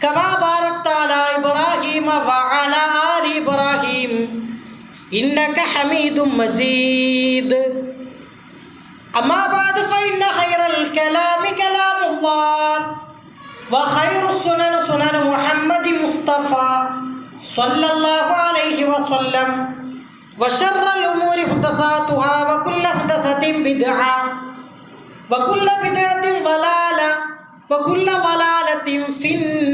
كما باركت على إبراهيم وعلى آل إبراهيم إنك حميد مجيد. أما بعد فإن خير الكلام كلام الله وخير السنن سنن محمد مصطفى صلى الله عليه وسلم وشر الأمور محدثاتها وكل محدثة بدعة وكل بدعة ضلالة وكل ضلالة في النار.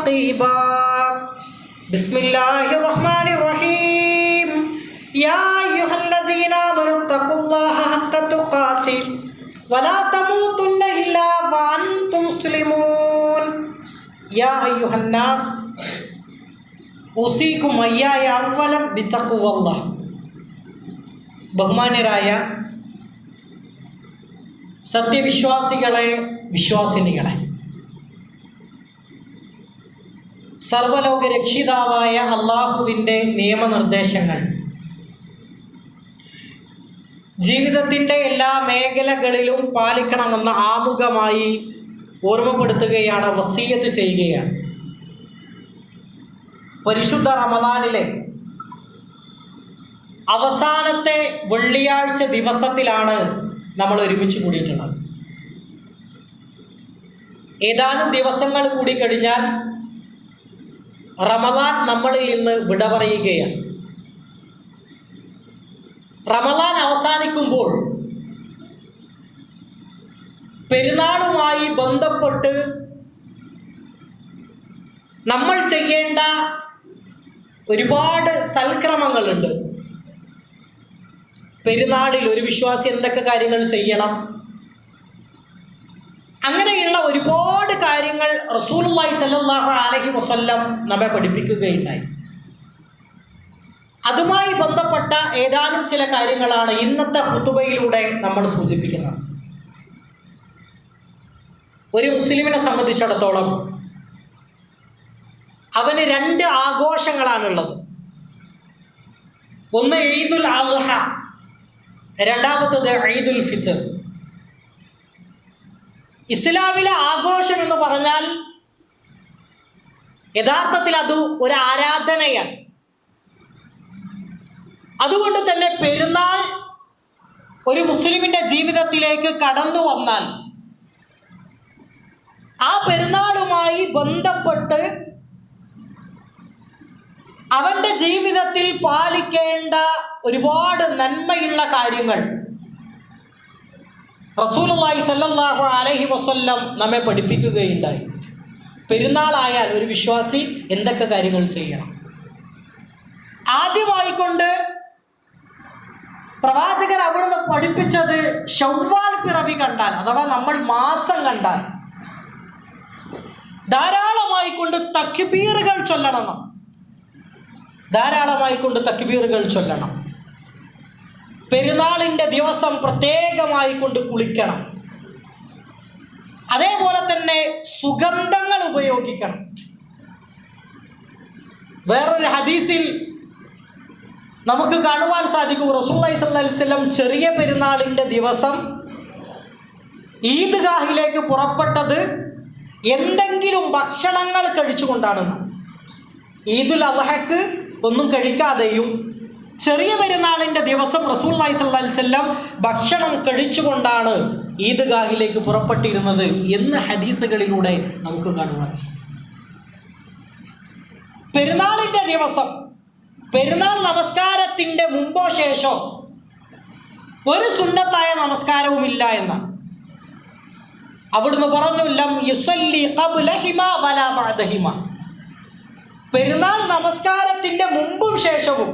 رقيبا بسم الله الرحمن الرحيم يا أيها الذين آمنوا اتقوا الله حق تقاته ولا تموتن إلا وأنتم مسلمون يا أيها الناس أوصيكم إياي أولا بتقوى الله ബഹുമാന്യരായ സത്യവിശ്വാസികളെ വിശ്വാസിനികളെ സർവലോക രക്ഷിതാവായ അള്ളാഹുവിന്റെ നിയമനിർദ്ദേശങ്ങൾ. ജീവിതത്തിന്റെ എല്ലാ മേഖലകളിലും പാലിക്കണമെന്ന് ആമുഖമായി ഓർമ്മപ്പെടുത്തുകയാണ് വസീയത്ത് ചെയ്യുകയാണ്. പരിശുദ്ധ റമദാനിലെ അവസാനത്തെ വെള്ളിയാഴ്ച ദിവസത്തിലാണ് നമ്മൾ ഒരുമിച്ച് കൂടിയിട്ടുള്ളത്. ഏതാനും ദിവസങ്ങൾ കൂടി കഴിഞ്ഞാൽ റമദാൻ നമ്മളിൽ നിന്ന് വിട പറയുകയാണ്. റമദാൻ അവസാനിക്കുമ്പോൾ പെരുന്നാളുമായി ബന്ധപ്പെട്ട് നമ്മൾ ചെയ്യേണ്ട ഒരുപാട് സൽക്രമങ്ങളുണ്ട്. പെരുന്നാളിൽ ഒരു വിശ്വാസി എന്തൊക്കെ കാര്യങ്ങൾ ചെയ്യണം? അങ്ങനെയുള്ള ഒരുപാട് കാര്യങ്ങൾ റസൂലുള്ളാഹി സല്ലല്ലാഹു അലൈഹി വസല്ലം നമ്മെ പഠിപ്പിക്കുകയുണ്ടായി. അതുമായി ബന്ധപ്പെട്ട ഏതാനും ചില കാര്യങ്ങളാണ് ഇന്നത്തെ ഹുത്തുബയിലൂടെ നമ്മൾ സൂചിപ്പിക്കുന്നത്. ഒരു മുസ്ലിമിനെ സംബന്ധിച്ചിടത്തോളം അവന് രണ്ട് ആഘോഷങ്ങളാണുള്ളത്. ഒന്ന് ഈദുൽ അദ്ഹ രണ്ടാമത്തത് ഈദുൽ ഫിത്തർ ഇസ്ലാമിലെ ആഘോഷം എന്ന് പറഞ്ഞാൽ യഥാർത്ഥത്തിൽ അത് ഒരു ആരാധനയാണ്. അതുകൊണ്ട് തന്നെ പെരുന്നാൾ ഒരു മുസ്ലിമിന്റെ ജീവിതത്തിലേക്ക് കടന്നു വന്നാൽ ആ പെരുന്നാളുമായി ബന്ധപ്പെട്ട് അവന്റെ ജീവിതത്തിൽ പാലിക്കേണ്ട ഒരുപാട് നന്മയുള്ള കാര്യങ്ങൾ റസൂലുള്ളാഹി സല്ലല്ലാഹു അലൈഹി വസല്ലം നമ്മെ പഠിപ്പിക്കുകയുണ്ടായി. പെരുന്നാളായാൽ ഒരു വിശ്വാസി എന്തൊക്കെ കാര്യങ്ങൾ ചെയ്യണം? ആദ്യമായിക്കൊണ്ട് പ്രവാചകർ അവിടുന്ന് പഠിപ്പിച്ചത് ഷവ്വാൽ പിറവി കണ്ടാൽ അഥവാ നമ്മൾ മാസം കണ്ടാൽ. ധാരാളമായി കൊണ്ട് തക്ബീറുകൾ ചൊല്ലണം ധാരാളമായി കൊണ്ട് തക്ബീറുകൾ ചൊല്ലണം. പെരുന്നാളിന്റെ ദിവസം പ്രത്യേകമായി കൊണ്ട് കുളിക്കണം. അതേപോലെ തന്നെ സുഗന്ധങ്ങൾ ഉപയോഗിക്കണം. വേറൊരു ഹദീസിൽ നമുക്ക് കാണുവാൻ സാധിക്കും. റസൂല്ലി സ്വല്ലം ചെറിയ പെരുന്നാളിന്റെ ദിവസം ഈദ്ഗാഹിലേക്ക് പുറപ്പെട്ടത് എന്തെങ്കിലും ഭക്ഷണങ്ങൾ കഴിച്ചുകൊണ്ടാണ്. ഈദുൽ അള്ളഹക്ക് ഒന്നും കഴിക്കാതെയും ചെറിയ പെരുന്നാളിന്റെ ദിവസം റസൂല്ലായി സല്ലാസ്ല്ലാം ഭക്ഷണം കഴിച്ചുകൊണ്ടാണ് ഈദ്ഗാഹിലേക്ക് പുറപ്പെട്ടിരുന്നത് എന്ന് ഹദീസുകളിലൂടെ നമുക്ക് കാണുവാൻ സാധിക്കും. പെരുന്നാളിന്റെ ദിവസം പെരുന്നാൾ നമസ്കാരത്തിന്റെ മുമ്പോ ശേഷോ ഒരു സുന്നത്തായ നമസ്കാരവുമില്ല എന്ന അവിടുന്ന് പറഞ്ഞു യുസല്ലി വലാ പെരുന്നാൾ നമസ്കാരത്തിന്റെ മുമ്പും ശേഷവും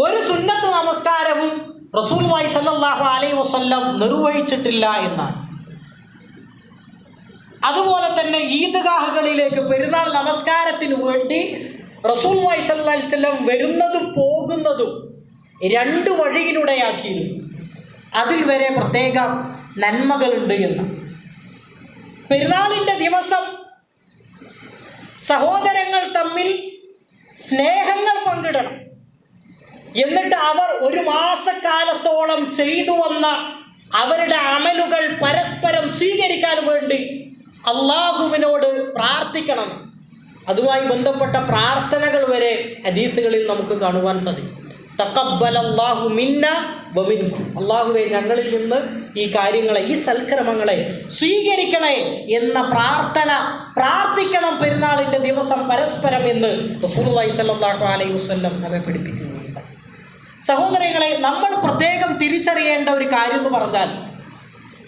ഒരു സുന്നത്ത് നമസ്കാരവും റസൂൽവായി സല്ലാഹു അലൈ വസല്ലം നിർവഹിച്ചിട്ടില്ല എന്നാണ്. അതുപോലെ തന്നെ ഈദ്ഗാഹുകളിലേക്ക് പെരുന്നാൾ നമസ്കാരത്തിന് വേണ്ടി റസൂൽ വായി സല്ലല്ലാഹു വസല്ലം വരുന്നതും പോകുന്നതും രണ്ട് വഴിയിലൂടെയാക്കിയിരുന്നു. അതിൽ വരെ പ്രത്യേക നന്മകളുണ്ട് എന്ന്. പെരുന്നാളിന്റെ ദിവസം സഹോദരങ്ങൾ തമ്മിൽ സ്നേഹങ്ങൾ പങ്കിടണം. എന്നിട്ട് അവർ ഒരു മാസക്കാലത്തോളം ചെയ്തു വന്ന അവരുടെ അമലുകൾ പരസ്പരം സ്വീകരിക്കാൻ വേണ്ടി അള്ളാഹുവിനോട് പ്രാർത്ഥിക്കണം. അതുമായി ബന്ധപ്പെട്ട പ്രാർത്ഥനകൾ വരെ അതീത്തുകളിൽ നമുക്ക് കാണുവാൻ സാധിക്കും. തക്കബൽ അള്ളാഹു മിന്ന വമിൻഖു അള്ളാഹുവെ ഞങ്ങളിൽ നിന്ന് ഈ കാര്യങ്ങളെ ഈ സൽക്രമങ്ങളെ സ്വീകരിക്കണേ എന്ന പ്രാർത്ഥന പ്രാർത്ഥിക്കണം പെരുന്നാളിന്റെ ദിവസം പരസ്പരം എന്ന് റസൂലുള്ളാഹി സ്വല്ലല്ലാഹു അലൈഹി വസല്ലം നമ്മെ പഠിപ്പിക്കുകയുണ്ട് സഹോദരങ്ങളെ നമ്മൾ പ്രത്യേകം തിരിച്ചറിയേണ്ട ഒരു കാര്യം എന്ന് പറഞ്ഞാൽ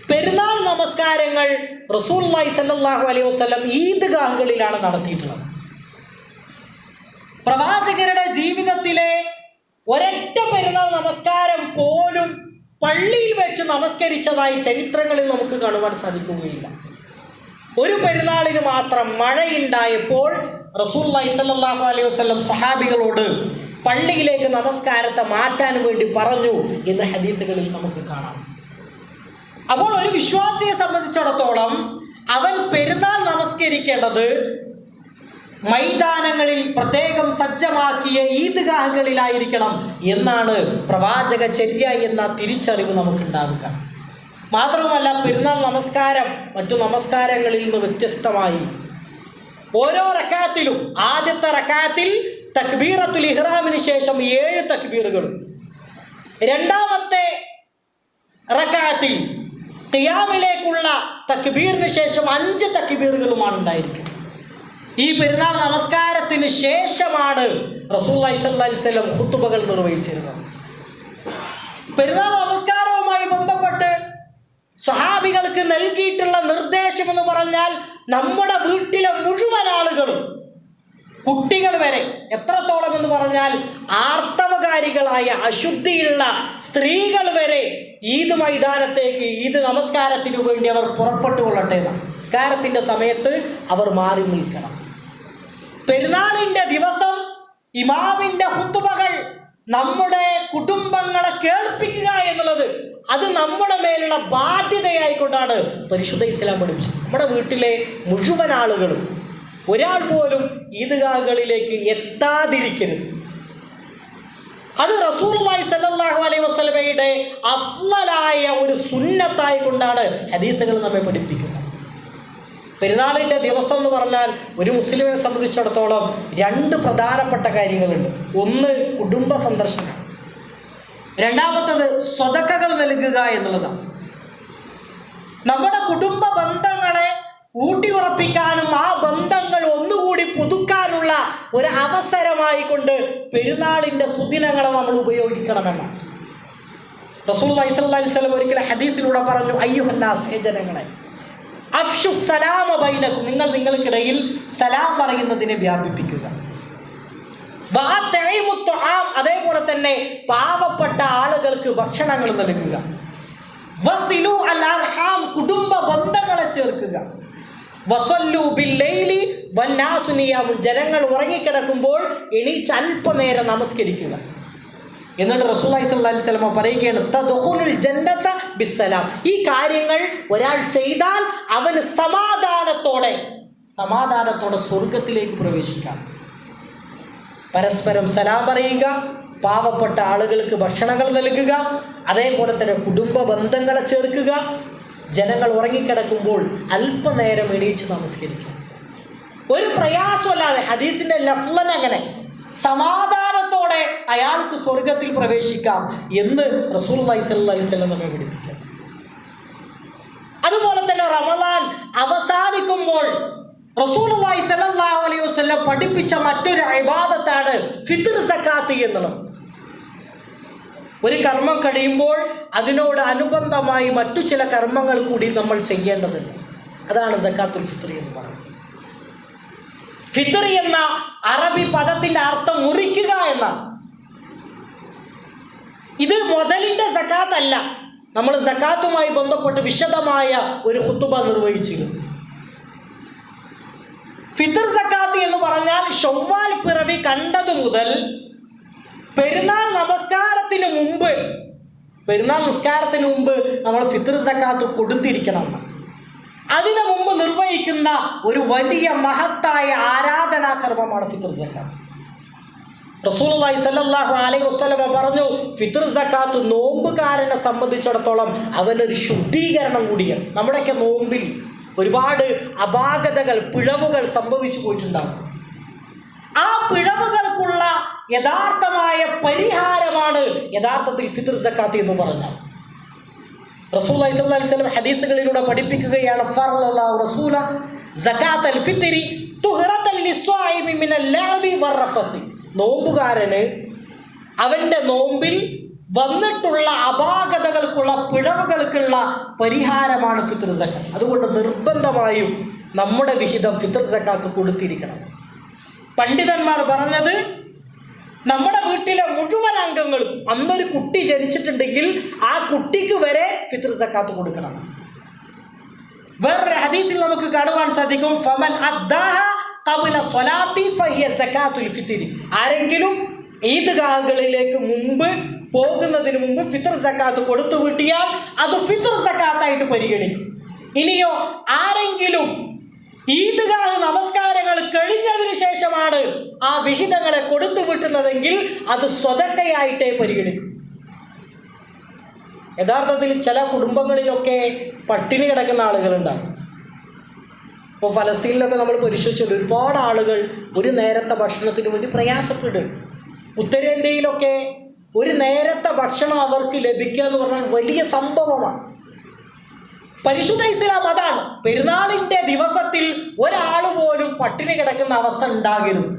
പെരുന്നാൾ നമസ്കാരങ്ങൾ റസൂലുള്ളാഹി സ്വല്ലല്ലാഹു അലൈഹി വസല്ലം ഈദ്ഗാഹുകളിലാണ് നടത്തിയിട്ടുള്ളത്. പ്രവാചകരുടെ ജീവിതത്തിലെ ഒരൊറ്റ പെരുന്നാൾ നമസ്കാരം പോലും പള്ളിയിൽ വെച്ച് നമസ്കരിച്ചതായി ചരിത്രങ്ങളിൽ നമുക്ക് കാണുവാൻ സാധിക്കുകയില്ല. ഒരു പെരുന്നാളിന് മാത്രം മഴയുണ്ടായപ്പോൾ റസൂൽ സല്ലാഹു അലൈഹി വസ്ലം സഹാബികളോട് പള്ളിയിലേക്ക് നമസ്കാരത്തെ മാറ്റാൻ വേണ്ടി പറഞ്ഞു എന്ന ഹദീത്തുകളിൽ നമുക്ക് കാണാം. അപ്പോൾ ഒരു വിശ്വാസിയെ സംബന്ധിച്ചിടത്തോളം അവൻ പെരുന്നാൾ നമസ്കരിക്കേണ്ടത് മൈതാനങ്ങളിൽ പ്രത്യേകം സജ്ജമാക്കിയ ഈദ്ഗാഹുകളിലായിരിക്കണം എന്നാണ് പ്രവാചക ചര്യ എന്ന തിരിച്ചറിവ് നമുക്കുണ്ടാവുക. മാത്രവുമല്ല പെരുന്നാൾ നമസ്കാരം മറ്റു നമസ്കാരങ്ങളിൽ നിന്ന് വ്യത്യസ്തമായി. ഓരോ റക്കാത്തിലും ആദ്യത്തെ റക്കാത്തിൽ തക്ബീറത്തുൽ ഇഹ്റാമിന് ശേഷം ഏഴ് തക്ബീറുകളും രണ്ടാമത്തെ റക്കാത്തിൽ ഖിയാമിലേക്കുള്ള തക്ബീറിന് ശേഷം അഞ്ച് തക്ബീറുകളുമാണ് ഉണ്ടായിരിക്കുക. ഈ പെരുന്നാൾ നമസ്കാരത്തിന് ശേഷമാണ് റസൂൽ അലൈവല്ലം ഹുത്തുബകൾ നിർവഹിച്ചിരുന്നത്. പെരുന്നാൾ നമസ്കാരവുമായി ബന്ധപ്പെട്ട് സ്വഹാബികൾക്ക് നൽകിയിട്ടുള്ള നിർദ്ദേശം എന്ന് പറഞ്ഞാൽ നമ്മുടെ വീട്ടിലെ മുഴുവൻ ആളുകളും കുട്ടികൾ വരെ എത്രത്തോളം എന്ന് പറഞ്ഞാൽ ആർത്തവകാരികളായ അശുദ്ധിയുള്ള സ്ത്രീകൾ വരെ ഈദ് മൈതാനത്തേക്ക് ഈദ് നമസ്കാരത്തിനു വേണ്ടി അവർ പുറപ്പെട്ടു കൊള്ളട്ടെ. നമസ്കാരത്തിന്റെ സമയത്ത് അവർ മാറി നിൽക്കണം പെരുന്നാളിന്റെ ദിവസം ഇമാമിന്റെ ഹുത്തുബകൾ നമ്മുടെ കുടുംബങ്ങളെ കേൾപ്പിക്കുക എന്നുള്ളത് അത് നമ്മുടെ മേലുള്ള ബാധ്യതയായിക്കൊണ്ടാണ് പരിശുദ്ധ ഇസ്ലാം പഠിപ്പിച്ചത് നമ്മുടെ വീട്ടിലെ മുഴുവൻ ആളുകളും ഒരാൾ പോലും ഈദ്ഗാഹുകളിലേക്ക് എത്താതിരിക്കരുത്. അത് റസൂലുള്ളാഹി സല്ലാഹു അലൈഹി വസല്ലമയുടെ അഫ്ലായ ഒരു സുന്നത്തായി കൊണ്ടാണ് ഹദീസുകൾ നമ്മെ പഠിപ്പിക്കുന്നത്. പെരുന്നാളിന്റെ ദിവസം എന്ന് പറഞ്ഞാൽ ഒരു മുസ്ലിമിനെ സംബന്ധിച്ചിടത്തോളം രണ്ട് പ്രധാനപ്പെട്ട കാര്യങ്ങളുണ്ട്. ഒന്ന് കുടുംബ സന്ദർശനം. രണ്ടാമത്തത് സ്വതക്കകൾ നൽകുക എന്നുള്ളതാണ്. നമ്മുടെ കുടുംബ ബന്ധങ്ങളെ ഊട്ടിയുറപ്പിക്കാനും ആ ബന്ധങ്ങൾ ഒന്നുകൂടി പുതുക്കാനുള്ള ഒരു അവസരമായി കൊണ്ട് പെരുന്നാളിന്റെ സുദിനങ്ങളെ നമ്മൾ ഉപയോഗിക്കണമെന്നാണ്. റസൂൽ അലൈഹിസ്വലം ഒരിക്കലും ഹദീസിലൂടെ പറഞ്ഞു അയ്യുഹന്നാസ് ഹേ ജനങ്ങളെ അഫ്ഷു സലാമ ബൈനക്കും നിങ്ങൾ നിങ്ങൾക്കിടയിൽ സലാം പറയുന്നതിനെ വ്യാപിപ്പിക്കുക. അതേപോലെ തന്നെ പാവപ്പെട്ട ആളുകൾക്ക് ഭക്ഷണങ്ങൾ നൽകുക. അർഹാം കുടുംബ ബന്ധങ്ങളെ ചേർക്കുക. ജനങ്ങൾ ഉറങ്ങിക്കിടക്കുമ്പോൾ എണീച്ച് അല്പനേരം നമസ്കരിക്കുക. എന്നിട്ട് റസൂലി സ്വല്ലി സ്വലമ പറയുകയാണ് ഈ കാര്യങ്ങൾ ഒരാൾ ചെയ്താൽ അവന് സമാധാനത്തോടെ സമാധാനത്തോടെ സ്വർഗത്തിലേക്ക് പ്രവേശിക്കാം. പരസ്പരം സലാം പറയുക പാവപ്പെട്ട ആളുകൾക്ക് ഭക്ഷണങ്ങൾ നൽകുക അതേപോലെ തന്നെ കുടുംബ ബന്ധങ്ങളെ ചേർക്കുക ജനങ്ങൾ ഉറങ്ങിക്കിടക്കുമ്പോൾ അല്പനേരം എണീച്ച് നമസ്കരിക്കും. ഒരു പ്രയാസമല്ലാതെ ഹദീസിന്റെ ലഫ്ലൻ അങ്ങനെ. സമാധാനത്തോടെ അയാൾക്ക് സ്വർഗത്തിൽ പ്രവേശിക്കാം എന്ന് റസൂൽ അലൈവല്ലം നമ്മെ പഠിപ്പിക്കാം അതുപോലെ തന്നെ റമളാൻ അവസാനിക്കുമ്പോൾ റസൂലുള്ളാഹി സ്വല്ലല്ലാഹു അലൈഹി വസല്ലം പഠിപ്പിച്ച മറ്റൊരു ഇബാദത്താണ് ഫിത്ർ സക്കാത്ത് എന്നുള്ളത്. ഒരു കർമ്മം കഴിയുമ്പോൾ അതിനോട് അനുബന്ധമായി മറ്റു ചില കർമ്മങ്ങൾ കൂടി നമ്മൾ ചെയ്യേണ്ടതുണ്ട്. അതാണ് സക്കാത്തുൽ ഫിത്ർ എന്ന് പറയുന്നത്. ഫിത്ർ എന്ന അറബി പദത്തിന്റെ അർത്ഥം മുറിക്കുക എന്നാണ്. ഇത് മുതലിന്റെ സക്കാത്ത് അല്ല നമ്മൾ സക്കാത്തുമായി ബന്ധപ്പെട്ട് വിശദമായ ഒരു കുത്തുബ നിർവഹിച്ചിരുന്നു. ഫിത്തർ സക്കാത്ത് എന്ന് പറഞ്ഞാൽ ഷൊവ്വാൽ പിറവി കണ്ടതു മുതൽ പെരുന്നാൾ നമസ്കാരത്തിന് മുമ്പ് പെരുന്നാൾ നിസ്കാരത്തിന് മുമ്പ് നമ്മൾ ഫിത്തർ സക്കാത്ത് കൊടുത്തിരിക്കണം. അതിനു മുമ്പ് നിർവഹിക്കുന്ന ഒരു വലിയ മഹത്തായ ആരാധനാകർമ്മമാണ് ഫിത്തർ സക്കാത്ത്. റസൂലുള്ളാഹി സല്ലാഹു അലൈഹി വസ്ലമ പറഞ്ഞു ഫിത്തർ സക്കാത്ത് നോമ്പുകാരനെ സംബന്ധിച്ചിടത്തോളം അവനൊരു ശുദ്ധീകരണം കൂടിയാണ്. നമ്മുടെയൊക്കെ നോമ്പിൽ ഒരുപാട് അപാകതകൾ പിഴവുകൾ സംഭവിച്ചു പോയിട്ടുണ്ടാകും. ആ പിഴവുകൾക്കുള്ള യഥാർത്ഥമായ പരിഹാരമാണ് യഥാർത്ഥത്തിൽ ഫിത്ർ സക്കാത്ത് എന്ന് പറഞ്ഞാൽ. റസൂൽ അലൈഹി വസല്ലം ഹദീസുകളിലൂടെ പഠിപ്പിക്കുകയാണ് റസൂല നോമ്പുകാരന് അവന്റെ നോമ്പിൽ വന്നിട്ടുള്ള അപാകതകൾക്കുള്ള പിഴവുകൾക്കുള്ള പരിഹാരമാണ് ഫിത്ർ സക്കാത്ത്. അതുകൊണ്ട് നിർബന്ധമായും നമ്മുടെ വിഹിതം ഫിത്ർ സക്കാത്ത് കൊടുത്തിരിക്കണം. പണ്ഡിതന്മാർ പറഞ്ഞത് നമ്മുടെ വീട്ടിലെ മുഴുവൻ അംഗങ്ങളും അന്നൊരു കുട്ടി ജനിച്ചിട്ടുണ്ടെങ്കിൽ ആ കുട്ടിക്ക് വരെ ഫിത്ർ സക്കാത്ത് കൊടുക്കണം. വേറൊരു ഹദീത്തിൽ നമുക്ക് കാണുവാൻ സാധിക്കും ഫമൻ ആരെങ്കിലും ഈദ്ഗാഹുകളിലേക്ക് മുമ്പ് പോകുന്നതിന് മുമ്പ് ഫിത്ർ സക്കാത്ത് കൊടുത്തു വിട്ടിയാൽ അത് ഫിത്ർ സക്കാത്തായിട്ട് പരിഗണിക്കും. ഇനിയോ ആരെങ്കിലും ഈദ്ഗാഹ് നമസ്കാരങ്ങൾ കഴിഞ്ഞതിന് ശേഷമാണ് ആ വിഹിതങ്ങളെ കൊടുത്തു വിട്ടുന്നതെങ്കിൽ അത് സ്വതക്കയായിട്ടേ പരിഗണിക്കും. യഥാർത്ഥത്തിൽ ചില കുടുംബങ്ങളിലൊക്കെ പട്ടിണി കിടക്കുന്ന ആളുകളുണ്ടാകും. ഇപ്പോൾ ഫലസ്തീനിലൊക്കെ നമ്മൾ പരിശോധിച്ചാൽ ഒരുപാട് ആളുകൾ ഒരു നേരത്തെ ഭക്ഷണത്തിന് വേണ്ടി പ്രയാസപ്പെടും. ഉത്തരേന്ത്യയിലൊക്കെ ഒരു നേരത്തെ ഭക്ഷണം അവർക്ക് ലഭിക്കുക എന്ന് പറഞ്ഞാൽ വലിയ സംഭവമാണ്. പരിശുദ്ധ ഇസ്ലാം അതാണ്. പെരുന്നാളിന്റെ ദിവസത്തിൽ ഒരാൾ പോലും പട്ടിണി കിടക്കുന്ന അവസ്ഥ ഉണ്ടാകരുത്.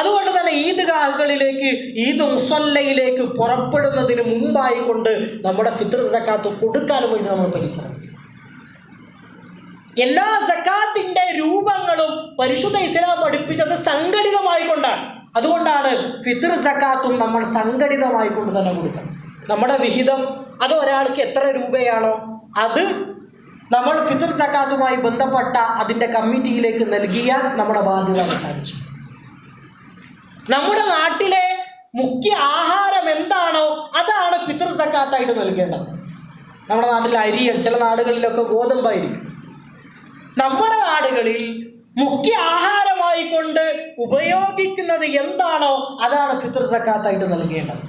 അതുകൊണ്ട് തന്നെ ഈദ്ഗാഹുകളിലേക്ക് ഈദ് മുസല്ലയിലേക്ക് പുറപ്പെടുന്നതിന് മുമ്പായി കൊണ്ട് നമ്മുടെ ഫിത്ർ സക്കാത്ത് കൊടുക്കാൻ വേണ്ടി നമ്മൾ പരിശ്രമിക്കും. എല്ലാ സക്കാത്തിന്റെ രൂപങ്ങളും പരിശുദ്ധ ഇസ്ലാം പഠിപ്പിച്ചത് സംഘടിതമായി കൊണ്ടാണ് അതുകൊണ്ടാണ് ഫിത്ർ സക്കാത്തും നമ്മൾ സംഘടിതമായി കൊണ്ട് തന്നെ കൊടുക്കണം നമ്മുടെ വിഹിതം അത് ഒരാൾക്ക് എത്ര രൂപയാണോ അത് നമ്മൾ ഫിത്ർ സക്കാത്തുമായി ബന്ധപ്പെട്ട അതിന്റെ കമ്മിറ്റിയിലേക്ക് നൽകിയ നമ്മുടെ ബാധ്യത അവസാനിച്ചു. നമ്മുടെ നാട്ടിലെ മുഖ്യ ആഹാരം എന്താണോ അതാണ് ഫിത്ർ സക്കാത്തായിട്ട് നൽകേണ്ടത്. നമ്മുടെ നാട്ടിൽ അരി ചില നാടുകളിലൊക്കെ ഗോതമ്പായിരിക്കും. നമ്മുടെ നാടുകളിൽ മുഖ്യ ആഹാരമായി കൊണ്ട് ഉപയോഗിക്കുന്നത് എന്താണോ അതാണ് ഫിത്ർ സക്കാത്തായിട്ട് നൽകേണ്ടത്.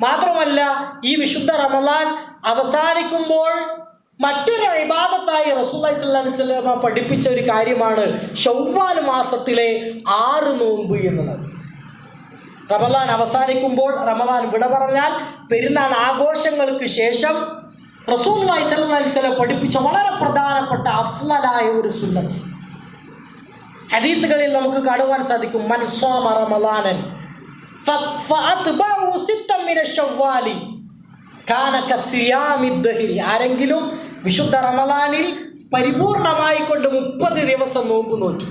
മാത്രമല്ല ഈ വിശുദ്ധ റമദാൻ അവസാനിക്കുമ്പോൾ മറ്റൊരു ഇബാദത്തായി റസൂല്ലി സ്വല്ലല്ലാഹി അലൈഹി വസല്ലമ പഠിപ്പിച്ച ഒരു കാര്യമാണ് ഷവ്വാൽ മാസത്തിലെ ആറ് നോമ്പ് എന്നുള്ളത് റമദാൻ അവസാനിക്കുമ്പോൾ റമദാൻ വിട പറഞ്ഞാൽ പെരുന്നാൾ ആഘോഷങ്ങൾക്ക് ശേഷം റസൂല്ലായി വസല്ലം പഠിപ്പിച്ച വളരെ പ്രധാനപ്പെട്ട അഫ്ലലായ ഒരു സുന്നത്ത്. ഹരീത്തുകളിൽ നമുക്ക് കാണുവാൻ സാധിക്കും മൻ സോമ റമദാനൻ ഫ- ഫഅത്ബഅഹു സിത്തൻ മിന ശവ്വാലി ആരെങ്കിലും വിശുദ്ധ റമദാനിൽ പരിപൂർണമായി കൊണ്ട് മുപ്പത് ദിവസം നോമ്പ് നോറ്റു.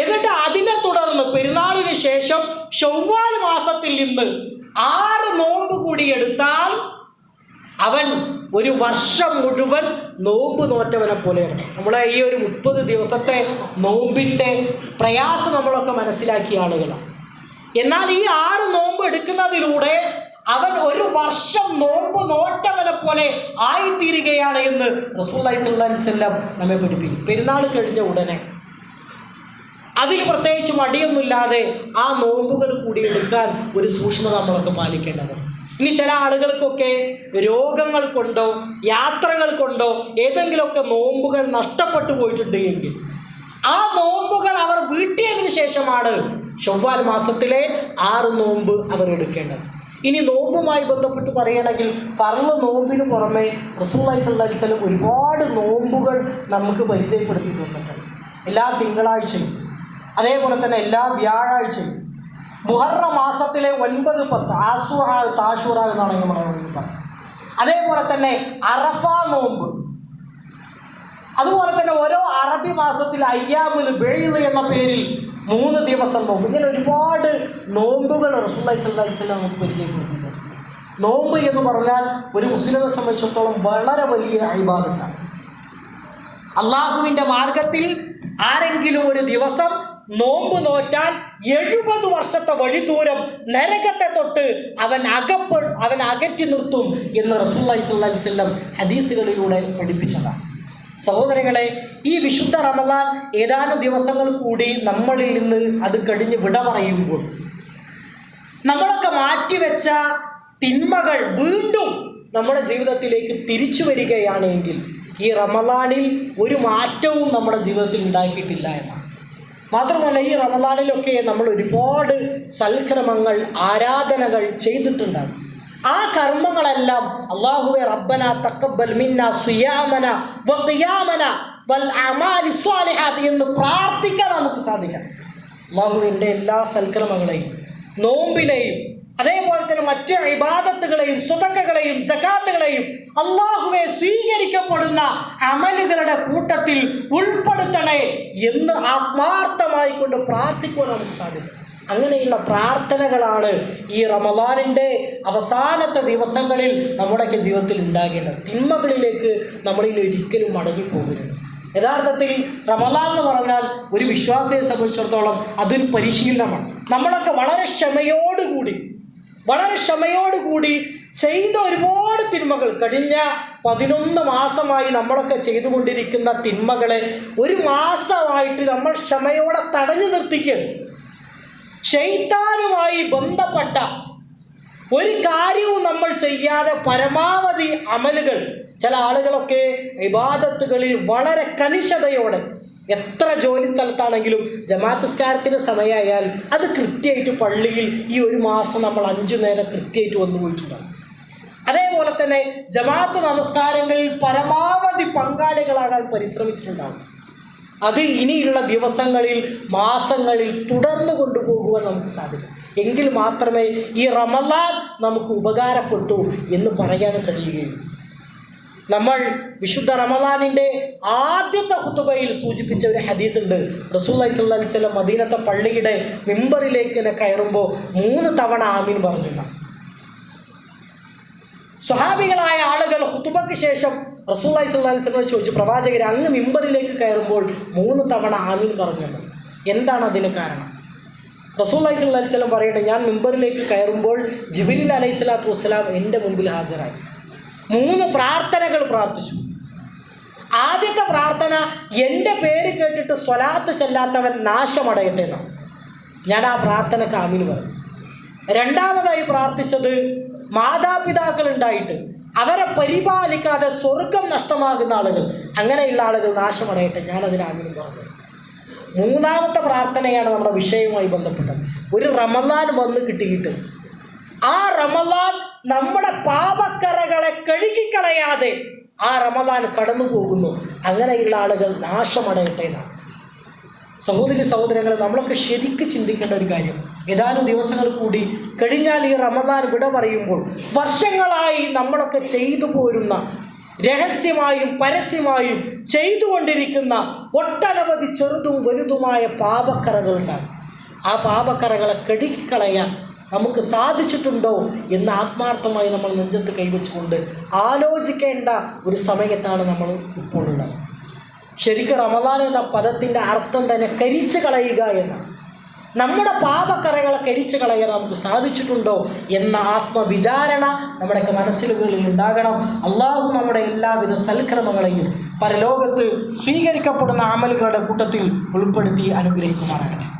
എന്നിട്ട് അതിനെ തുടർന്ന് പെരുന്നാളിന് ശേഷം ചൊവ്വാൽ മാസത്തിൽ നിന്ന് ആറ് നോമ്പ് കൂടി എടുത്താൽ അവൻ ഒരു വർഷം മുഴുവൻ നോമ്പ് നോറ്റവനെ പോലെയാണ്. നമ്മളെ ഈ ഒരു മുപ്പത് ദിവസത്തെ നോമ്പിന്റെ പ്രയാസം നമ്മളൊക്കെ മനസ്സിലാക്കിയ ആളുകളാണ്. എന്നാൽ ഈ ആറ് നോമ്പ് എടുക്കുന്നതിലൂടെ അവൻ ഒരു വർഷം നോമ്പ് നോട്ടവനെ പോലെ ആയിത്തീരുകയാണ് എന്ന് റസൂല്ലി സ്വല്ലം നമ്മെ പഠിപ്പിക്കും പെരുന്നാൾ കഴിഞ്ഞ ഉടനെ അതിൽ പ്രത്യേകിച്ച് മടിയൊന്നുമില്ലാതെ ആ നോമ്പുകൾ കൂടി എടുക്കാൻ ഒരു സൂക്ഷ്മത നമ്മളൊക്കെ പാലിക്കേണ്ടത് ഇനി ചില ആളുകൾക്കൊക്കെ രോഗങ്ങൾ കൊണ്ടോ യാത്രകൾ കൊണ്ടോ ഏതെങ്കിലുമൊക്കെ നോമ്പുകൾ നഷ്ടപ്പെട്ടു പോയിട്ടുണ്ടെങ്കിൽ ആ നോമ്പുകൾ അവർ വീട്ടിയതിനു ശേഷമാണ് ചൊവ്വാൽ മാസത്തിലെ ആറ് നോമ്പ് അവർ എടുക്കേണ്ടത്. ഇനി നോമ്പുമായി ബന്ധപ്പെട്ട് പറയുകയാണെങ്കിൽ ഫർൾ നോമ്പിന് പുറമെ റസൂലായി സല്ലാഹി സ്വലം ഒരുപാട് നോമ്പുകൾ നമുക്ക് പരിചയപ്പെടുത്തി തന്നിട്ടുണ്ട് എല്ലാ തിങ്കളാഴ്ചയും. അതേപോലെ തന്നെ എല്ലാ വ്യാഴാഴ്ചയും. മുഹറ മാസത്തിലെ ഒൻപത് പത്ത് ആസുറ താഷുറ എന്നാണ് നമ്മൾ പറയുന്നത് അതേപോലെ തന്നെ അറഫ നോമ്പ്. അതുപോലെ തന്നെ ഓരോ അറബി മാസത്തിൽ അയ്യാമുൽ ബെയിൽ എന്ന പേരിൽ മൂന്ന് ദിവസം നോമ്പ്. ഇങ്ങനെ ഒരുപാട് നോമ്പുകൾ സ്വല്ലല്ലാഹി അലൈഹി വസല്ലം നമുക്ക് പരിചയപ്പെടുത്തിയിട്ടുണ്ട്. നോമ്പ് എന്ന് പറഞ്ഞാൽ ഒരു മുസ്ലിമെ സംബന്ധിച്ചിടത്തോളം വളരെ വലിയ അഭിഭാഗത്താണ് അള്ളാഹുവിന്റെ മാർഗത്തിൽ ആരെങ്കിലും ഒരു ദിവസം നോമ്പ് നോറ്റാൽ എഴുപത് വർഷത്തെ വഴിദൂരം നരകത്തെ തൊട്ട് അവൻ അകപ്പെ അവൻ അകറ്റി നിർത്തും എന്ന് സ്വല്ലല്ലാഹി അലൈഹി വല്ലം ഹദീസുകളിലൂടെ പഠിപ്പിച്ചതാണ്. സഹോദരങ്ങളെ ഈ വിശുദ്ധ റമദാൻ ഏതാനും ദിവസങ്ങൾ കൂടി നമ്മളിൽ നിന്ന് അത് കഴിഞ്ഞ് വിട പറയുമ്പോൾ നമ്മളൊക്കെ മാറ്റിവെച്ച തിന്മകൾ വീണ്ടും നമ്മുടെ ജീവിതത്തിലേക്ക് തിരിച്ചു വരികയാണെങ്കിൽ ഈ റമദാനിൽ ഒരു മാറ്റവും നമ്മുടെ ജീവിതത്തിൽ ഉണ്ടാക്കിയിട്ടില്ല എന്നാണ്. മാത്രമല്ല ഈ റമദാനിലൊക്കെ നമ്മൾ ഒരുപാട് സൽക്രമങ്ങൾ ആരാധനകൾ ചെയ്തിട്ടുണ്ടാകും. ആ കർമ്മങ്ങളെല്ലാം അള്ളാഹുവെ റബ്ബന തക്കബൽ മിന്ന സുയാമന വഖിയാമന വൽ അമാലി സ്വാലിഹാത്ത് എന്ന് പ്രാർത്ഥിക്കാൻ നമുക്ക് സാധിക്കാം അള്ളാഹുവിന്റെ എല്ലാ സൽക്രമങ്ങളെയും നോമ്പിനെയും അതേപോലെ തന്നെ മറ്റ് ഇബാദത്തുകളെയും സുതക്കകളെയും സക്കാത്തുകളെയും അള്ളാഹുവെ സ്വീകരിക്കപ്പെടുന്ന അമലുകളുടെ കൂട്ടത്തിൽ ഉൾപ്പെടുത്തണേ എന്ന് ആത്മാർത്ഥമായിക്കൊണ്ട് പ്രാർത്ഥിക്കുവാൻ നമുക്ക് സാധിക്കും അങ്ങനെയുള്ള പ്രാർത്ഥനകളാണ് ഈ റമദാനിന്റെ അവസാനത്തെ ദിവസങ്ങളിൽ നമ്മുടെയൊക്കെ ജീവിതത്തിൽ ഉണ്ടാകേണ്ടത്. തിന്മകളിലേക്ക് നമ്മളിൽ ഒരിക്കലും മടങ്ങിപ്പോകരുത് യഥാർത്ഥത്തിൽ റമദാൻ എന്ന് പറഞ്ഞാൽ ഒരു വിശ്വാസിയെ സംബന്ധിച്ചിടത്തോളം അതൊരു പരിശീലനമാണ്. നമ്മളൊക്കെ വളരെ ക്ഷമയോടുകൂടി വളരെ ക്ഷമയോടുകൂടി ചെയ്ത ഒരുപാട് തിന്മകൾ കഴിഞ്ഞ പതിനൊന്ന് മാസമായി നമ്മളൊക്കെ ചെയ്തുകൊണ്ടിരിക്കുന്ന തിന്മകളെ ഒരു മാസമായിട്ട് നമ്മൾ ക്ഷമയോടെ തടഞ്ഞു നിർത്തിക്കുകയാണ്. ഷെയ്ത്താനുമായി ബന്ധപ്പെട്ട ഒരു കാര്യവും നമ്മൾ ചെയ്യാതെ പരമാവധി അമലുകൾ ചില ആളുകളൊക്കെ വിവാദത്തുകളിൽ വളരെ കനിഷതയോടെ എത്ര ജോലി സ്ഥലത്താണെങ്കിലും ജമാഅത്ത് സ്കാരത്തിന്റെ സമയമായാൽ അത് കൃത്യമായിട്ട് പള്ളിയിൽ ഈ ഒരു മാസം നമ്മൾ അഞ്ചു നേരം കൃത്യമായിട്ട് വന്നു പോയിട്ടുണ്ടാകും. അതേപോലെ തന്നെ ജമാഅത്ത് നമസ്കാരങ്ങളിൽ പരമാവധി പങ്കാളികളാകാൻ പരിശ്രമിച്ചിട്ടുണ്ടാകും. അത് ഇനിയുള്ള ദിവസങ്ങളിൽ മാസങ്ങളിൽ തുടർന്നു കൊണ്ടുപോകുവാൻ നമുക്ക് സാധിക്കും. എങ്കിൽ മാത്രമേ ഈ റമലാൻ നമുക്ക് ഉപകാരപ്പെട്ടു എന്ന് പറയാൻ കഴിയുകയുള്ളൂ. നമ്മൾ വിശുദ്ധ റമദാനിന്റെ ആദ്യത്തെ ഹുത്തുബയിൽ സൂചിപ്പിച്ച ഒരു ഹദീസ് ഉണ്ട്. റസൂല്ലി സ്വല്ലി വല്ലം മദീനത്തെ പള്ളിയുടെ മിമ്പറിലേക്ക് ഇങ്ങനെ കയറുമ്പോൾ മൂന്ന് തവണ ആമീൻ പറഞ്ഞിട്ടുണ്ട് സ്വഹാബികളായ ആളുകൾ ഹുത്തുബയ്ക്ക് ശേഷം റസൂല്ലായി സ്വല്ലി വല്ലം ചോദിച്ചു പ്രവാചകരെ അങ്ങ് മിമ്പറിലേക്ക് കയറുമ്പോൾ മൂന്ന് തവണ ആമീൻ പറഞ്ഞത് എന്താണ് അതിന് കാരണം? റസൂല്ലായി സ്വല്ലി വല്ലം പറയട്ടെ ഞാൻ മിമ്പറിലേക്ക് കയറുമ്പോൾ ജിബിലിൽ അലൈഹി സ്വലാത്തു വസ്സലാം എന്റെ മുമ്പിൽ ഹാജരായി. മൂന്ന് പ്രാർത്ഥനകൾ പ്രാർത്ഥിച്ചു. ആദ്യത്തെ പ്രാർത്ഥന എന്റെ പേര് കേട്ടിട്ട് സ്വലാത്ത് ചെല്ലാത്തവൻ നാശമടയട്ടെ എന്നാണ്. ഞാൻ ആ പ്രാർത്ഥനക്ക് ആമീൻ പറഞ്ഞു. രണ്ടാമതായി പ്രാർത്ഥിച്ചത് മാതാപിതാക്കൾ ഉണ്ടായിട്ട്. അവരെ പരിപാലിക്കാതെ സ്വർഗം നഷ്ടമാകുന്ന ആളുകൾ അങ്ങനെയുള്ള ആളുകൾ നാശമടയട്ടെ ഞാനതിനാഗ്രഹം പറഞ്ഞു. മൂന്നാമത്തെ പ്രാർത്ഥനയാണ് നമ്മുടെ വിഷയവുമായി ബന്ധപ്പെട്ടത്. ഒരു റമദാൻ വന്ന് കിട്ടിയിട്ട് ആ റമദാൻ നമ്മുടെ പാപക്കറകളെ കഴുകിക്കളയാതെ ആ റമദാൻ കടന്നു പോകുന്നു അങ്ങനെയുള്ള ആളുകൾ നാശമടയട്ടെ എന്നാണ്. സഹോദരി സഹോദരങ്ങളെ നമ്മളൊക്കെ ശരിക്ക് ചിന്തിക്കേണ്ട ഒരു കാര്യം. ഏതാനും ദിവസങ്ങൾ കൂടി കഴിഞ്ഞാൽ ഈ റമദാൻ വിട പറയുമ്പോൾ വർഷങ്ങളായി നമ്മളൊക്കെ ചെയ്തു പോരുന്ന രഹസ്യമായും പരസ്യമായും ചെയ്തുകൊണ്ടിരിക്കുന്ന ഒട്ടനവധി ചെറുതും വലുതുമായ പാപക്കറകളുണ്ടാകും ആ പാപക്കറകളെ കെടുക്കിക്കളയാൻ നമുക്ക് സാധിച്ചിട്ടുണ്ടോ എന്ന് ആത്മാർത്ഥമായി നമ്മൾ നെഞ്ചത്ത് കൈവച്ചുകൊണ്ട് ആലോചിക്കേണ്ട ഒരു സമയത്താണ് നമ്മൾ ഇപ്പോൾ ഉള്ളത് ശരിക്കും റമദാൻ എന്ന പദത്തിന്റെ അർത്ഥം തന്നെ കരിച്ചു കളയുക എന്നാണ് നമ്മുടെ പാപക്കറകളെ കരിച്ചു കളയാൻ നമുക്ക് സാധിച്ചിട്ടുണ്ടോ എന്ന ആത്മവിചാരണ നമ്മുടെയൊക്കെ മനസ്സിലുകളിൽ ഉണ്ടാകണം. അള്ളാഹു നമ്മുടെ എല്ലാവിധ സൽക്രമങ്ങളെയും പരലോകത്ത് സ്വീകരിക്കപ്പെടുന്ന അമലുകളുടെ കൂട്ടത്തിൽ ഉൾപ്പെടുത്തി അനുഗ്രഹിക്കുമാറാകട്ടെ.